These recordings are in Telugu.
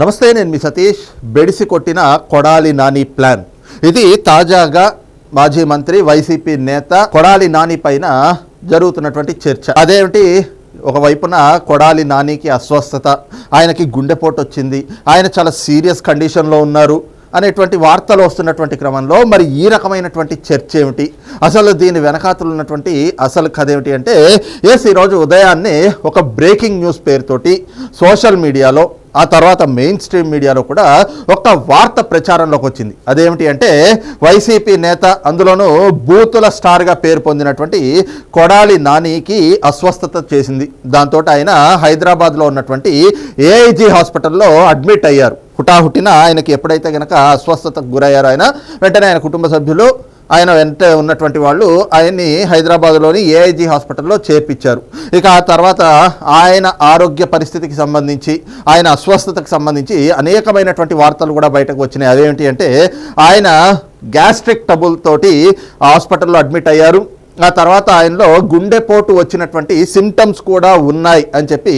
నమస్తే నేను మీ సతీష్. బెడిసి కొట్టిన కొడాలి నాని ప్లాన్. ఇది తాజాగా మాజీ మంత్రి వైసీపీ నేత కొడాలి నాని పైన జరుగుతున్నటువంటి చర్చ. అదేమిటి? ఒకవైపున కొడాలి నానికి అస్వస్థత ఆయనకి గుండెపోటు వచ్చింది ఆయన చాలా సీరియస్ కండిషన్లో ఉన్నారు అనేటువంటి వార్తలు వస్తున్నటువంటి క్రమంలో మరి ఈ రకమైనటువంటి చర్చ ఏమిటి? అసలు దీని వెనకాతలు ఉన్నటువంటి అసలు కథ ఏమిటి అంటే ఎస్ ఈరోజు ఉదయాన్నే ఒక బ్రేకింగ్ న్యూస్ పేరుతోటి సోషల్ మీడియాలో ఆ తర్వాత మెయిన్ స్ట్రీమ్ మీడియాలో కూడా ఒక వార్త ప్రచారంలోకి వచ్చింది. అదేమిటి అంటే వైసీపీ నేత అందులోనూ బూతుల స్టార్గా పేరు పొందినటువంటి కొడాలి నానికి అస్వస్థత చేసింది. దాంతో ఆయన హైదరాబాద్లో ఉన్నటువంటి ఏఐజీ హాస్పిటల్లో అడ్మిట్ అయ్యారు. హుటాహుటిన ఆయనకి ఎప్పుడైతే కనుక అస్వస్థతకు గురయ్యారో ఆయన వెంటనే ఆయన కుటుంబ సభ్యులు ఆయన వెంట ఉన్నటువంటి వాళ్ళు ఆయన్ని హైదరాబాద్లోని ఏఐజీ హాస్పిటల్లో చేర్పించారు. ఇక ఆ తర్వాత ఆయన ఆరోగ్య పరిస్థితికి సంబంధించి ఆయన అస్వస్థతకు సంబంధించి అనేకమైనటువంటి వార్తలు కూడా బయటకు వచ్చినాయి. అదేంటి అంటే ఆయన గ్యాస్ట్రిక్ టబుల్ తోటి హాస్పిటల్లో అడ్మిట్ అయ్యారు. ఆ తర్వాత ఆయనలో గుండెపోటు వచ్చినటువంటి సిమ్టమ్స్ కూడా ఉన్నాయి అని చెప్పి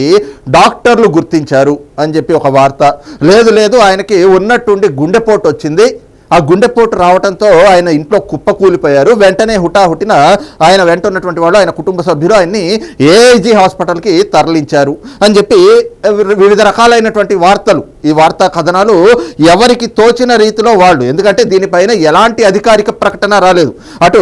డాక్టర్లు గుర్తించారు అని చెప్పి ఒక వార్త. లేదు లేదు ఆయనకి ఉన్నట్టుండి గుండెపోటు వచ్చింది. ఆ గుండెపోటు రావడంతో ఆయన ఇంట్లో కుప్పకూలిపోయారు వెంటనే హుటాహుటిన ఆయన వెంట ఉన్నటువంటి వాళ్ళు ఆయన కుటుంబ సభ్యులు ఆయన్ని ఏఐజీ హాస్పిటల్కి తరలించారు అని చెప్పి వివిధ రకాలైనటువంటి వార్తలు ఈ వార్తా కథనాలు ఎవరికి తోచిన రీతిలో వాళ్ళు. ఎందుకంటే దీనిపైన ఎలాంటి అధికారిక ప్రకటన రాలేదు. అటు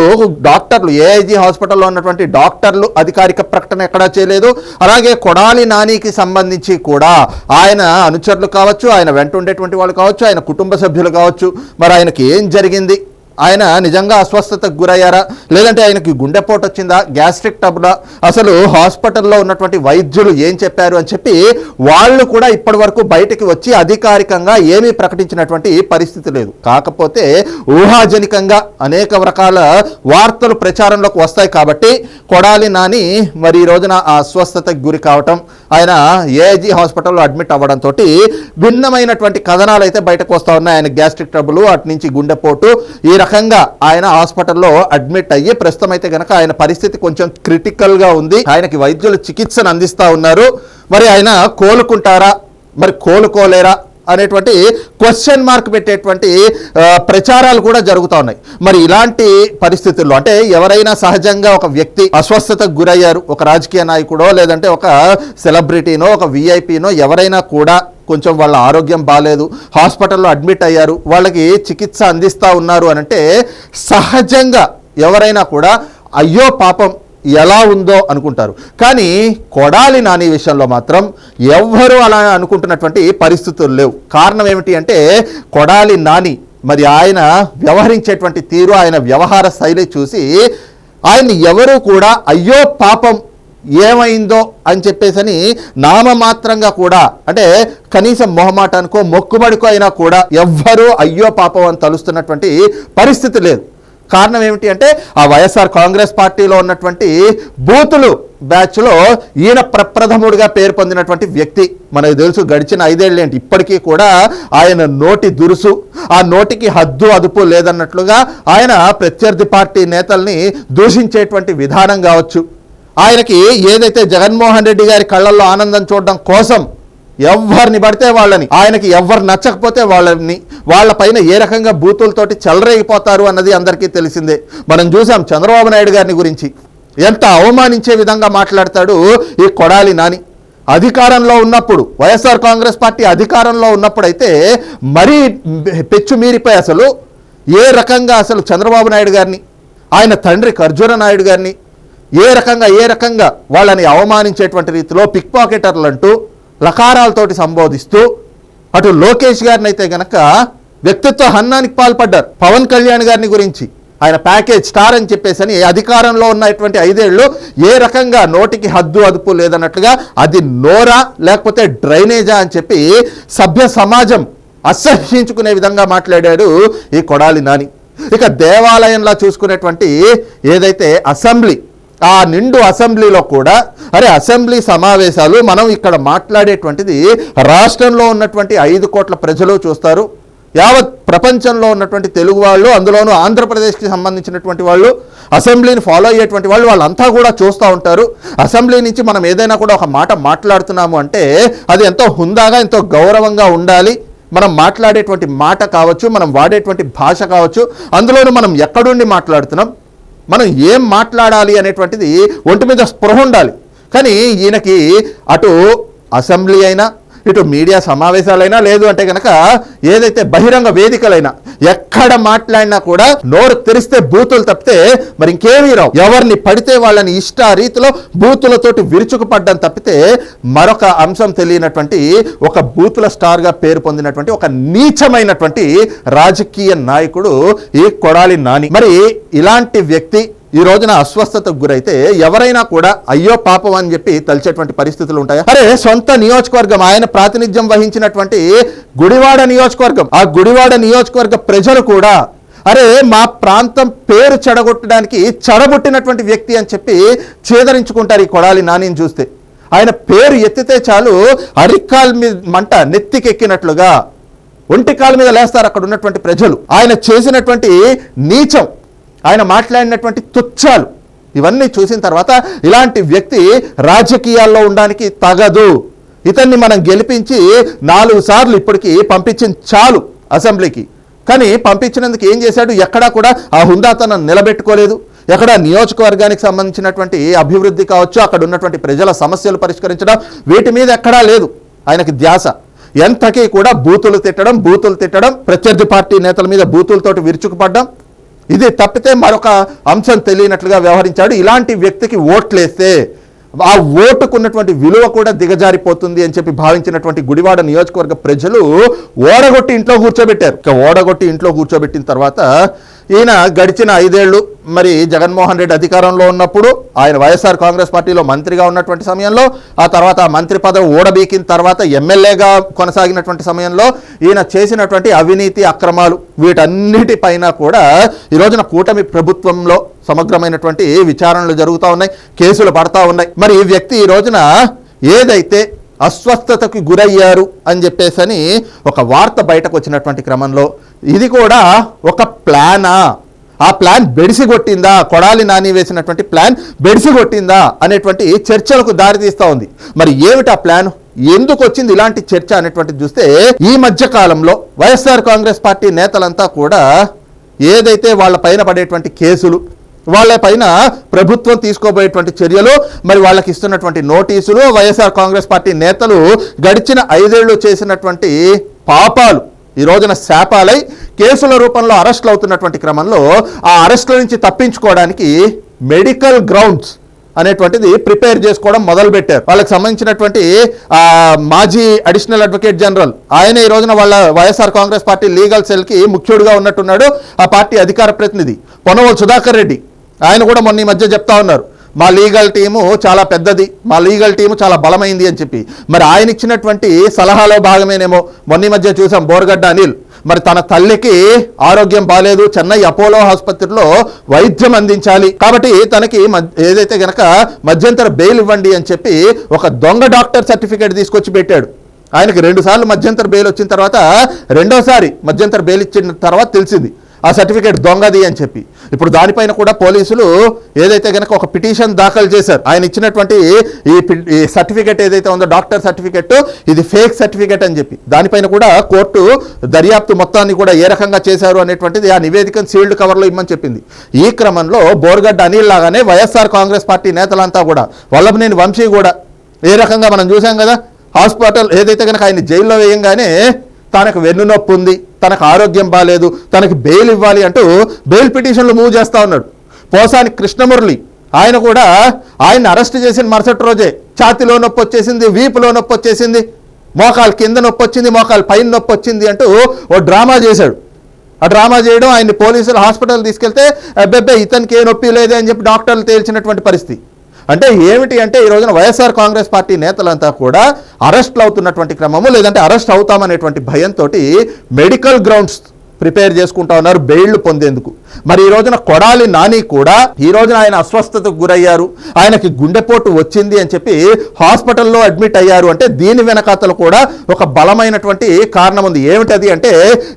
డాక్టర్లు ఏఐజీ హాస్పిటల్లో ఉన్నటువంటి డాక్టర్లు అధికారిక ప్రకటన ఎక్కడా చేయలేదు. అలాగే కొడాలి నానికి సంబంధించి కూడా ఆయన అనుచరులు కావచ్చు ఆయన వెంట ఉండేటువంటి వాళ్ళు కావచ్చు ఆయన కుటుంబ సభ్యులు కావచ్చు. మరి ఆయనకి ఏం జరిగింది? ఆయన నిజంగా అస్వస్థతకు గురయ్యారా? లేదంటే ఆయనకి గుండెపోటు వచ్చిందా? గ్యాస్ట్రిక్ టబ్లా? అసలు హాస్పిటల్లో ఉన్నటువంటి వైద్యులు ఏం చెప్పారు అని చెప్పి వాళ్ళు కూడా ఇప్పటి వరకు బయటికి వచ్చి అధికారికంగా ఏమీ ప్రకటించినటువంటి పరిస్థితి లేదు. కాకపోతే ఊహాజనికంగా అనేక రకాల వార్తలు ప్రచారంలోకి వస్తాయి కాబట్టి కొడాలి నాని మరి ఈ రోజున ఆ అస్వస్థతకు గురి కావటం ఆయన ఏజీ హాస్పిటల్లో అడ్మిట్ అవ్వడంతో భిన్నమైనటువంటి కథనాలు అయితే బయటకు వస్తూ ఉన్నాయి. ఆయన గ్యాస్ట్రిక్ ట్రబుల్ అటు నుంచి గుండెపోటు ఈ రకంగా ఆయన హాస్పిటల్లో అడ్మిట్ అయ్యి ప్రస్తుతం అయితే గనక ఆయన పరిస్థితి కొంచెం క్రిటికల్గా ఉంది. ఆయనకి వైద్యులు చికిత్సను అందిస్తా ఉన్నారు. మరి ఆయన కోలుకుంటారా? మరి కోలుకోలేరా? అనేటువంటి క్వశ్చన్ మార్క్ పెట్టేటువంటి ప్రచారాలు కూడా జరుగుతూ ఉన్నాయి. మరి ఇలాంటి పరిస్థితుల్లో అంటే ఎవరైనా సహజంగా ఒక వ్యక్తి అస్వస్థతకు గురయ్యారు ఒక రాజకీయ నాయకుడో లేదంటే ఒక సెలబ్రిటీనో ఒక విఐపీనో ఎవరైనా కూడా కొంచెం వాళ్ళ ఆరోగ్యం బాగాలేదు హాస్పిటల్లో అడ్మిట్ అయ్యారు వాళ్ళకి చికిత్స అందిస్తూ ఉన్నారు అని అంటే సహజంగా ఎవరైనా కూడా అయ్యో పాపం ఎలా ఉందో అనుకుంటారు. కానీ కొడాలి నాని విషయంలో మాత్రం ఎవ్వరూ అలా అనుకుంటున్నటువంటి పరిస్థితులు లేవు. కారణం ఏమిటి అంటే కొడాలి నాని మరి ఆయన వ్యవహరించేటువంటి తీరు ఆయన వ్యవహార శైలి చూసి ఆయన్ని ఎవరూ కూడా అయ్యో పాపం ఏమైందో అని చెప్పేసని నామమాత్రంగా కూడా అంటే కనీసం మొహమాటానికో మొక్కుబడికో అయినా కూడా ఎవ్వరూ అయ్యో పాపం అని తలుస్తున్నటువంటి పరిస్థితి లేదు. కారణం ఏమిటి అంటే ఆ వైఎస్ఆర్ కాంగ్రెస్ పార్టీలో ఉన్నటువంటి బూతులు బ్యాచ్లో ఈయన ప్రప్రథముడిగా పేరు పొందినటువంటి వ్యక్తి. మనకు తెలుసు గడిచిన ఐదేళ్ళు ఏంటి ఇప్పటికీ కూడా ఆయన నోటి దురుసు ఆ నోటికి హద్దు అదుపు లేదన్నట్లుగా ఆయన ప్రత్యర్థి పార్టీ నేతల్ని దూషించేటువంటి విధానం కావచ్చు. ఆయనకి ఏదైతే జగన్మోహన్ రెడ్డి గారి కళ్ళల్లో ఆనందం చూడడం కోసం ఎవరిని పడితే వాళ్ళని. ఆయనకి ఎవరు నచ్చకపోతే వాళ్ళని. వాళ్ళపైన ఏ రకంగా బూతులతోటి చెలరేగిపోతారు అన్నది అందరికీ తెలిసిందే. మనం చూసాం చంద్రబాబు నాయుడు గారిని గురించి. ఎంత అవమానించే విధంగా మాట్లాడతాడు ఈ కొడాలి నాని. అధికారంలో ఉన్నప్పుడు వైఎస్ఆర్ కాంగ్రెస్ పార్టీ అధికారంలో ఉన్నప్పుడైతే మరీ పెచ్చు మీరిపోయి అసలు ఏ రకంగా అసలు చంద్రబాబు నాయుడు గారిని ఆయన తండ్రి ఖర్జూర నాయుడు గారిని ఏ రకంగా ఏ రకంగా వాళ్ళని అవమానించేటువంటి రీతిలో పిక్ పాకెటర్లు అంటూ లకారాలతోటి సంబోధిస్తూ అటు లోకేష్ గారిని అయితే గనక వ్యక్తిత్వ హన్నానికి పాల్పడ్డారు. పవన్ కళ్యాణ్ గారిని గురించి ఆయన ప్యాకేజ్ స్టార్ అని చెప్పేసి అని అధికారంలో ఉన్నటువంటి ఐదేళ్ళు ఏ రకంగా నోటికి హద్దు అదుపు లేదన్నట్లుగా అది నోరా లేకపోతే డ్రైనేజా అని చెప్పి సభ్య సమాజం అసహ్యించుకునే విధంగా మాట్లాడాడు ఈ కొడాలి నాని. ఇక దేవాలయంలా చూసుకునేటువంటి ఏదైతే అసెంబ్లీ ఆ నిండు అసెంబ్లీలో కూడా అరే అసెంబ్లీ సమావేశాలు మనం ఇక్కడ మాట్లాడేటువంటిది రాష్ట్రంలో ఉన్నటువంటి ఐదు కోట్ల ప్రజలు చూస్తారు యావత్ ప్రపంచంలో ఉన్నటువంటి తెలుగు వాళ్ళు అందులోనూ ఆంధ్రప్రదేశ్కి సంబంధించినటువంటి వాళ్ళు అసెంబ్లీని ఫాలో అయ్యేటువంటి వాళ్ళు వాళ్ళంతా కూడా చూస్తూ ఉంటారు. అసెంబ్లీ నుంచి మనం ఏదైనా కూడా ఒక మాట మాట్లాడుతున్నాము అంటే అది ఎంతో హుందాగా ఎంతో గౌరవంగా ఉండాలి. మనం మాట్లాడేటువంటి మాట కావచ్చు మనం వాడేటువంటి భాష కావచ్చు అందులోనూ మనం ఎక్కడుండి మాట్లాడుతున్నాం? మనం ఏం మాట్లాడాలి అనేటువంటిది ఒంటి మీద స్పృహ ఉండాలి. కానీ ఈయనకి అటు అసెంబ్లీ అయినా ఇటు మీడియా సమావేశాలైనా లేదు అంటే కనుక ఏదైతే బహిరంగ వేదికలైనా ఎక్కడ మాట్లాడినా కూడా నోరు తెరిస్తే బూతులు తప్పితే మరి ఇంకేమీ రావు. ఎవరిని పడితే వాళ్ళని ఇష్ట రీతిలో బూతులతోటి విరుచుకుపడ్డం తప్పితే మరొక అంశం తెలియనటువంటి ఒక బూతుల స్టార్గా పేరు పొందినటువంటి ఒక నీచమైనటువంటి రాజకీయ నాయకుడు ఈ కొడాలి నాని. మరి ఇలాంటి వ్యక్తి ఈ రోజున అస్వస్థతకు గురైతే ఎవరైనా కూడా అయ్యో పాపం అని చెప్పి తలిచేటువంటి పరిస్థితులు ఉంటాయా? అరే సొంత నియోజకవర్గం ఆయన ప్రాతినిధ్యం వహించినటువంటి గుడివాడ నియోజకవర్గం ఆ గుడివాడ నియోజకవర్గ ప్రజలు కూడా అరే మా ప్రాంతం పేరు చెడగొట్టడానికి చెడగొట్టినటువంటి వ్యక్తి అని చెప్పి ఛేదరించుకుంటారు ఈ కొడాలి నానిని చూస్తే. ఆయన పేరు ఎత్తితే చాలు అరికాల్ మీద మంట నెత్తికెక్కినట్లుగా ఒంటికాల మీద లేస్తారు అక్కడ ఉన్నటువంటి ప్రజలు. ఆయన చేసినటువంటి నీచం ఆయన మాట్లాడినటువంటి తుచ్చాలు ఇవన్నీ చూసిన తర్వాత ఇలాంటి వ్యక్తి రాజకీయాల్లో ఉండడానికి తగదు. ఇతన్ని మనం గెలిపించి నాలుగు సార్లు ఇప్పటికీ పంపించింది చాలు అసెంబ్లీకి. కానీ పంపించినందుకు ఏం చేశాడు? ఎక్కడా కూడా ఆ హుందాతనం నిలబెట్టుకోలేదు. ఎక్కడ నియోజకవర్గానికి సంబంధించినటువంటి అభివృద్ధి కావచ్చు అక్కడ ఉన్నటువంటి ప్రజల సమస్యలు పరిష్కరించడం వీటి మీద ఎక్కడా లేదు. ఆయనకి ధ్యాస. ఎంతకీ కూడా బూతులు తిట్టడం బూతులు తిట్టడం ప్రత్యర్థి పార్టీ నేతల మీద బూతులతోటి విరుచుకుపడ్డం ఇది తప్పితే మరొక అంశం తెలియనట్లుగా వ్యవహరించాడు. ఇలాంటి వ్యక్తికి ఓట్లేస్తే ఆ ఓటుకున్నటువంటి విలువ కూడా దిగజారిపోతుంది అని చెప్పి భావించినటువంటి గుడివాడ నియోజకవర్గ ప్రజలు ఓడగొట్టి ఇంట్లో కూర్చోబెట్టారు. ఇక ఓడగొట్టి ఇంట్లో కూర్చోబెట్టిన తర్వాత ఈయన గడిచిన ఐదేళ్ళు మరి జగన్మోహన్ రెడ్డి అధికారంలో ఉన్నప్పుడు ఆయన వైఎస్ఆర్ కాంగ్రెస్ పార్టీలో మంత్రిగా ఉన్నటువంటి సమయంలో ఆ తర్వాత ఆ మంత్రి పదవి ఓడబీకిన తర్వాత ఎమ్మెల్యేగా కొనసాగినటువంటి సమయంలో ఈయన చేసినటువంటి అవినీతి అక్రమాలు వీటన్నిటిపైన కూడా ఈ రోజున కూటమి ప్రభుత్వంలో సమగ్రమైనటువంటి విచారణలు జరుగుతూ ఉన్నాయి కేసులు పడతా ఉన్నాయి. మరి ఈ వ్యక్తి ఈ రోజున ఏదైతే అస్వస్థతకు గురయ్యారు అని చెప్పేసని ఒక వార్త బయటకు వచ్చినటువంటి క్రమంలో ఇది కూడా ఒక ప్లానా? ఆ ప్లాన్ బెడిసి కొట్టిందా కొడాలి నాని వేసినటువంటి ప్లాన్ బెడిసి కొట్టిందా అనేటువంటి చర్చలకు దారితీస్తూ ఉంది. మరి ఏమిటి ఆ ప్లాన్? ఎందుకు వచ్చింది ఇలాంటి చర్చ అనేటువంటిది చూస్తే ఈ మధ్య కాలంలో వైఎస్ఆర్ కాంగ్రెస్ పార్టీ నేతలంతా కూడా ఏదైతే వాళ్ళ పైన పడేటువంటి కేసులు వాళ్ళ పైన ప్రభుత్వం తీసుకోబోయేటువంటి చర్యలు మరి వాళ్ళకి ఇస్తున్నటువంటి నోటీసులు వైఎస్ఆర్ కాంగ్రెస్ పార్టీ నేతలు గడిచిన ఐదేళ్ళు చేసినటువంటి పాపాలు. ఈ రోజున శాపాలై కేసుల రూపంలో అరెస్టులు అవుతున్నటువంటి క్రమంలో ఆ అరెస్టుల నుంచి తప్పించుకోవడానికి మెడికల్ గ్రౌండ్స్ అనేటువంటిది ప్రిపేర్ చేసుకోవడం మొదలుపెట్టారు. వాళ్ళకి సంబంధించినటువంటి మాజీ అడిషనల్ అడ్వకేట్ జనరల్ ఆయన ఈ రోజున వాళ్ళ వైఎస్ఆర్ కాంగ్రెస్ పార్టీ లీగల్ సెల్కి ముఖ్యుడిగా ఉన్నట్టున్నాడు ఆ పార్టీ అధికార ప్రతినిధి పొనవల్ సుధాకర్ రెడ్డి. ఆయన కూడా మొన్న ఈ మధ్య చెప్తా ఉన్నారు మా లీగల్ టీము చాలా పెద్దది మా లీగల్ టీము చాలా బలమైంది అని చెప్పి. మరి ఆయన ఇచ్చినటువంటి సలహాలో భాగమేనేమో మొన్న ఈ మధ్య చూసాం బోర్గడ్డ అనిల్. మరి తన తల్లికి ఆరోగ్యం బాగాలేదు చెన్నై అపోలో ఆసుపత్రిలో వైద్యం అందించాలి. కాబట్టి తనకి ఏదైతే గనక మధ్యంతర బెయిల్ ఇవ్వండి అని చెప్పి ఒక దొంగ డాక్టర్ సర్టిఫికేట్ తీసుకొచ్చి పెట్టాడు. ఆయనకి రెండు సార్లు మధ్యంతర బెయిల్ వచ్చిన తర్వాత రెండోసారి మధ్యంతర బెయిల్ ఇచ్చిన తర్వాత తెలిసింది. ఆ సర్టిఫికేట్ దొంగది అని చెప్పి. ఇప్పుడు దానిపైన కూడా పోలీసులు ఏదైతే గనక ఒక పిటిషన్ దాఖలు చేశారు ఆయన ఇచ్చినటువంటి ఈ పి- ఈ సర్టిఫికేట్ ఏదైతే ఉందో డాక్టర్ సర్టిఫికేట్ ఇది ఫేక్ సర్టిఫికేట్ అని చెప్పి. దానిపైన కూడా కోర్టు దర్యాప్తు మొత్తాన్ని కూడా ఏ రకంగా చేశారు అనేటువంటిది ఆ నివేదికను సీల్డ్ కవర్లో ఇమ్మని చెప్పింది. ఈ క్రమంలో బోర్గడ్డ అనిల్ లాగానే వైఎస్ఆర్ కాంగ్రెస్ పార్టీ నేతలంతా కూడా వల్లభనేని వంశీ కూడా ఏ రకంగా మనం చూసాం కదా హాస్పిటల్ ఏదైతే కనుక ఆయన జైల్లో వేయంగానే తనకు వెన్నునొప్పి ఉంది తనకు ఆరోగ్యం బాగాలేదు తనకి బెయిల్ ఇవ్వాలి అంటూ బెయిల్ పిటిషన్లు మూవ్ చేస్తూ ఉన్నాడు. పోసాని కృష్ణమురళి ఆయన కూడా ఆయన అరెస్ట్ చేసిన మరుసటి రోజే. ఛాతిలో నొప్పి వచ్చేసింది వీపులో నొప్పి వచ్చేసింది మోకాలు కింద నొప్పి వచ్చింది మోకాలు పైన నొప్పి వచ్చింది అంటూ ఓ డ్రామా చేశాడు. ఆ డ్రామా చేయడం ఆయన్ని పోలీసులు హాస్పిటల్ తీసుకెళ్తే అబ్బెబ్బే ఇతనికి ఏ నొప్పి లేదే అని చెప్పి డాక్టర్లు తేల్చినటువంటి పరిస్థితి. అంటే ఏమిటి అంటే ఈ రోజున వైఎస్ఆర్ కాంగ్రెస్ పార్టీ నేతలంతా కూడా అరెస్ట్లు అవుతున్నటువంటి క్రమము లేదంటే అరెస్ట్ అవుతామనేటువంటి భయంతో మెడికల్ గ్రౌండ్స్ ప్రిపేర్ చేసుకుంటా ఉన్నారు బెయిళ్ళు పొందేందుకు. మరి ఈ రోజున కొడాలి నాని కూడా ఈ రోజున ఆయన అస్వస్థతకు గురయ్యారు. ఆయనకి గుండెపోటు వచ్చింది అని చెప్పి హాస్పిటల్లో అడ్మిట్ అయ్యారు. అంటే దీని వెనకాతలు కూడా ఒక బలమైనటువంటి కారణం ఉంది. ఏమిటది అంటే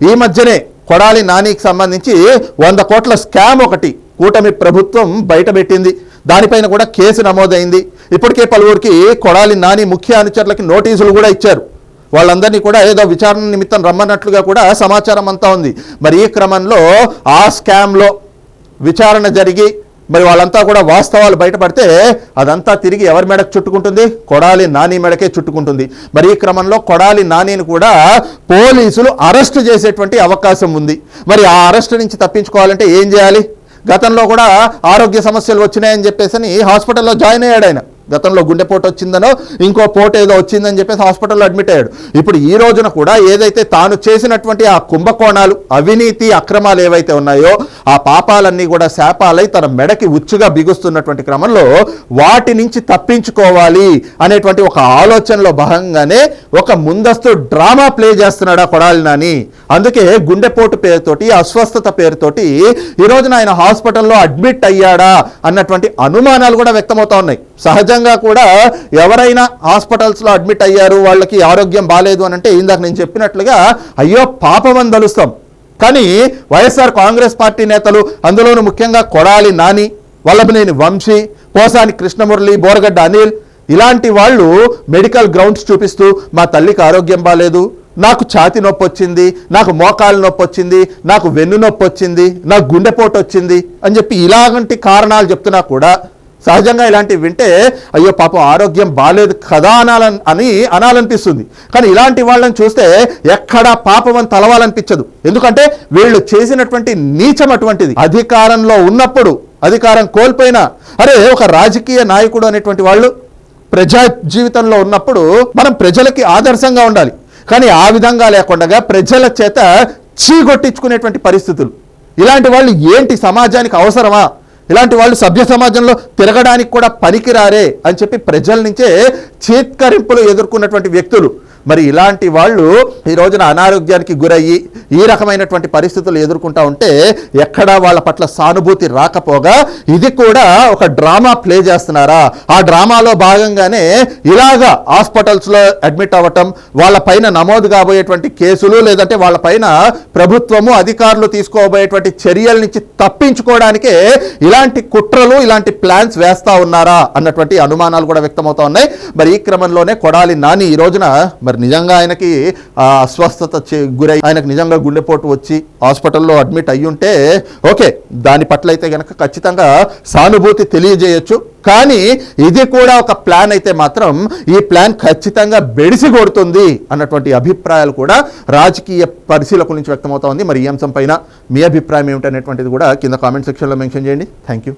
ఈ మధ్యనే కొడాలి నానికి సంబంధించి వంద కోట్ల స్కామ్ ఒకటి కూటమి ప్రభుత్వం బయటపెట్టింది. దానిపైన కూడా కేసు నమోదైంది. ఇప్పటికే పలువురికి కొడాలి నాని ముఖ్య అనుచరులకి నోటీసులు కూడా ఇచ్చారు. వాళ్ళందరినీ కూడా ఏదో విచారణ నిమిత్తం రమ్మన్నట్లుగా కూడా సమాచారం అంతా ఉంది. మరి ఈ క్రమంలో ఆ స్కామ్లో విచారణ జరిగి మరి వాళ్ళంతా కూడా వాస్తవాలు బయటపడితే అదంతా తిరిగి ఎవరి మెడకు చుట్టుకుంటుంది? కొడాలి నాని మెడకే చుట్టుకుంటుంది. మరి ఈ క్రమంలో కొడాలి నానిని కూడా పోలీసులు అరెస్టు చేసేటువంటి అవకాశం ఉంది. మరి ఆ అరెస్ట్ నుంచి తప్పించుకోవాలంటే ఏం చేయాలి? గతంలో కూడా ఆరోగ్య సమస్యలు వచ్చినాయని చెప్పేసి హాస్పిటల్లో జాయిన్ అయ్యాడు ఆయన. గతంలో గుండెపోటు వచ్చిందనో ఇంకో పోటు ఏదో వచ్చిందని చెప్పేసి హాస్పిటల్లో అడ్మిట్ అయ్యాడు. ఇప్పుడు ఈ రోజున కూడా ఏదైతే తాను చేసినటువంటి ఆ కుంభకోణాలు అవినీతి అక్రమాలు ఏవైతే ఉన్నాయో ఆ పాపాలన్నీ కూడా శాపాలై తన మెడకి ఉచ్చుగా బిగుస్తున్నటువంటి క్రమంలో వాటి నుంచి తప్పించుకోవాలి అనేటువంటి ఒక ఆలోచనలో భాగంగానే ఒక ముందస్తు డ్రామా ప్లే చేస్తున్నాడు ఆ కొడాలి నాని. అందుకే గుండెపోటు పేరుతోటి అస్వస్థత పేరుతోటి ఈ రోజున ఆయన హాస్పిటల్లో అడ్మిట్ అయ్యాడా అన్నటువంటి అనుమానాలు కూడా వ్యక్తమవుతా ఉన్నాయి. సహజంగా కూడా ఎవరైనా హాస్పిటల్స్లో అడ్మిట్ అయ్యారు వాళ్ళకి ఆరోగ్యం బాగాలేదు అని అంటే ఇందాక నేను చెప్పినట్లుగా అయ్యో పాపమని తలుస్తాం. కానీ వైఎస్ఆర్ కాంగ్రెస్ పార్టీ నేతలు అందులోనూ ముఖ్యంగా కొడాలి నాని వల్లభనేని వంశీ పోసాని కృష్ణమురళి బోరగడ్డ అనిల్ ఇలాంటి వాళ్ళు మెడికల్ గ్రౌండ్స్ చూపిస్తూ మా తల్లికి ఆరోగ్యం బాగాలేదు నాకు ఛాతి నొప్పి వచ్చింది నాకు మోకాలు నొప్పి వచ్చింది నాకు వెన్ను నొప్పి వచ్చింది నాకు గుండెపోటు వచ్చింది అని చెప్పి ఇలాంటి కారణాలు చెప్తున్నా కూడా సహజంగా ఇలాంటివి వింటే అయ్యో పాపం ఆరోగ్యం బాగాలేదు కదా అనాలని అని అనాలనిపిస్తుంది. కానీ ఇలాంటి వాళ్ళని చూస్తే ఎక్కడా పాపం అని తలవాలనిపించదు. ఎందుకంటే వీళ్ళు చేసినటువంటి నీచం అటువంటిది. అధికారంలో ఉన్నప్పుడు అధికారం కోల్పోయినా అరే ఒక రాజకీయ నాయకుడు అనేటువంటి వాళ్ళు ప్రజా జీవితంలో ఉన్నప్పుడు మనం ప్రజలకి ఆదర్శంగా ఉండాలి. కానీ ఆ విధంగా లేకుండా ప్రజల చేత చీగొట్టించుకునేటువంటి పరిస్థితులు. ఇలాంటి వాళ్ళు ఏంటి? సమాజానికి అవసరమా? ఇలాంటి వాళ్ళు సభ్య సమాజంలో తిరగడానికి కూడా పనికిరారే అని చెప్పి ప్రజల నుంచే చేత్కరింపులు ఎదుర్కొన్నటువంటి వ్యక్తులు. మరి ఇలాంటి వాళ్ళు ఈ రోజున అనారోగ్యానికి గురయ్యి ఈ రకమైనటువంటి పరిస్థితులు ఎదుర్కొంటా ఉంటే ఎక్కడా వాళ్ళ పట్ల సానుభూతి రాకపోగా ఇది కూడా ఒక డ్రామా ప్లే చేస్తున్నారా? ఆ డ్రామాలో భాగంగానే ఇలాగా హాస్పిటల్స్లో అడ్మిట్ అవ్వటం వాళ్ళ పైన నమోదు కాబోయేటువంటి కేసులు లేదంటే వాళ్ళ పైన ప్రభుత్వము అధికారులు తీసుకోబోయేటువంటి చర్యల నుంచి తప్పించుకోవడానికే ఇలాంటి కుట్రలు ఇలాంటి ప్లాన్స్ వేస్తా ఉన్నారా? అన్నటువంటి అనుమానాలు కూడా వ్యక్తమవుతా ఉన్నాయి. మరి ఈ క్రమంలోనే కొడాలి నాని ఈ రోజున మరి నిజంగా ఆయనకి అస్వస్థత గురై ఆయనకు నిజంగా గుండెపోటు వచ్చి హాస్పిటల్లో అడ్మిట్ అయ్యి ఉంటే ఓకే దాని పట్ల అయితే కనుక ఖచ్చితంగా సానుభూతి తెలియజేయొచ్చు. కానీ ఇది కూడా ఒక ప్లాన్ అయితే మాత్రం ఈ ప్లాన్ ఖచ్చితంగా బెడిసి కొడుతుంది అన్నటువంటి అభిప్రాయాలు కూడా రాజకీయ పరిశీలకుల నుంచి వ్యక్తమవుతా ఉంది. మరి ఈ అంశం పైన మీ అభిప్రాయం ఏమిటనేటువంటిది కూడా కింద కామెంట్ సెక్షన్లో మెన్షన్ చేయండి. Thank you.